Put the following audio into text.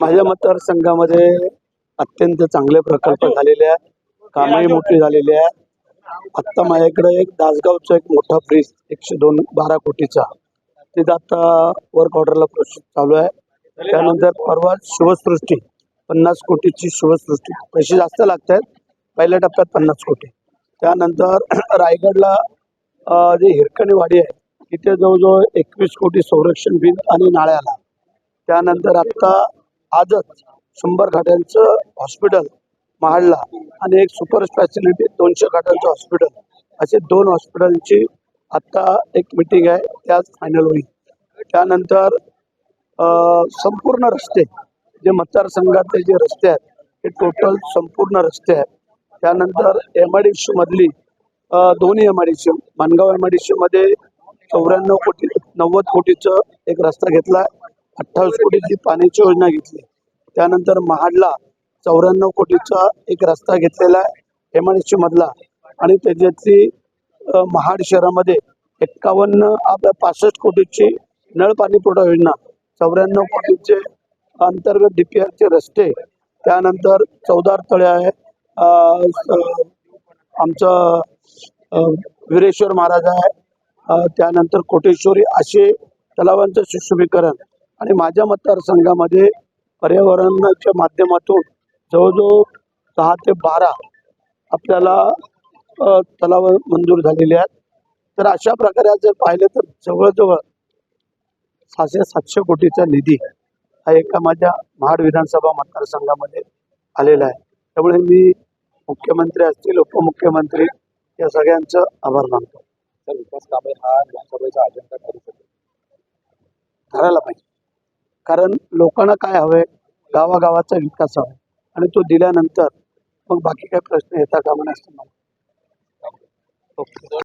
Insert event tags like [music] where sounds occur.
माझ्या मतदारसंघामध्ये अत्यंत चांगले प्रकल्प झालेले आहेत. कामही मोठी झालेली आहे. आत्ता माझ्याकडे एक दासगावचा एक मोठा ब्रिज एकशे दोन बारा कोटीचा. तिथं आता वर्क ऑर्डरला प्रोसेस चालू आहे. त्यानंतर परवा शिवसृष्टी पन्नास कोटीची शिवसृष्टी. पैसे जास्त लागत आहेत. पहिल्या टप्प्यात पन्नास कोटी. त्यानंतर [clears throat] रायगडला जे हिरकणी वाडी आहे तिथे जवळजवळ एकवीस कोटी संरक्षण बिल आणि नाळ्याला. त्यानंतर आत्ता आजच शंभर खाटांचं हॉस्पिटल महाडला आणि एक सुपर स्पॅशिलिटी दोनशे खाटांचं हॉस्पिटल असे दोन हॉस्पिटलची आत्ता एक मिटिंग आहे त्याच फायनल होईल. त्यानंतर संपूर्ण रस्ते जे मतदारसंघातले जे रस्ते आहेत ते टोटल संपूर्ण रस्ते आहेत. त्यानंतर एम आय डी सीमधली दोन्ही M I D C Mangaon M I D सीमध्ये चौऱ्याण्णव कोटी नव्वद कोटीचं एक रस्ता घेतला अठ्ठावीस कोटीची पाण्याची योजना घेतली. त्यानंतर महाडला चौऱ्याण्णव कोटीचा एक रस्ता घेतलेला आहे एम आय सी मधला. आणि त्याच्यातली महाड शहरामध्ये एक्कावन्न आपल्या पासष्ट कोटीची नळ पाणी पुरवठा योजना चौऱ्याण्णव कोटीचे अंतर्गत डीपीआरचे रस्ते त्यानंतर चौदार तळे आहे आमचं वीरेश्वर महाराज आहे त्यानंतर कोटेश्वरी असे तलावांचं सुशोभीकरण आणि माझ्या मतदारसंघामध्ये पर्यावरणाच्या माध्यमातून जवळजवळ दहा ते बारा आपल्याला तलाव मंजूर झालेले आहेत. तर अशा प्रकारे जर पाहिलं तर जवळजवळ सहाशे सातशे कोटीचा निधी हा एका माझ्या महाड विधानसभा मतदारसंघामध्ये आलेला आहे. त्यामुळे मी मुख्यमंत्री असतील उपमुख्यमंत्री या सगळ्यांचं आभार मानतो. तर विकास कामे हा लोकसभेचा अजेंडा ठरू शकतो. करायला पाहिजे. कारण लोकांना काय हवंय? गावागावाचा विकास हवा. आणि तो दिल्यानंतर मग बाकी काही प्रश्न येता कामा नये असं मला ओके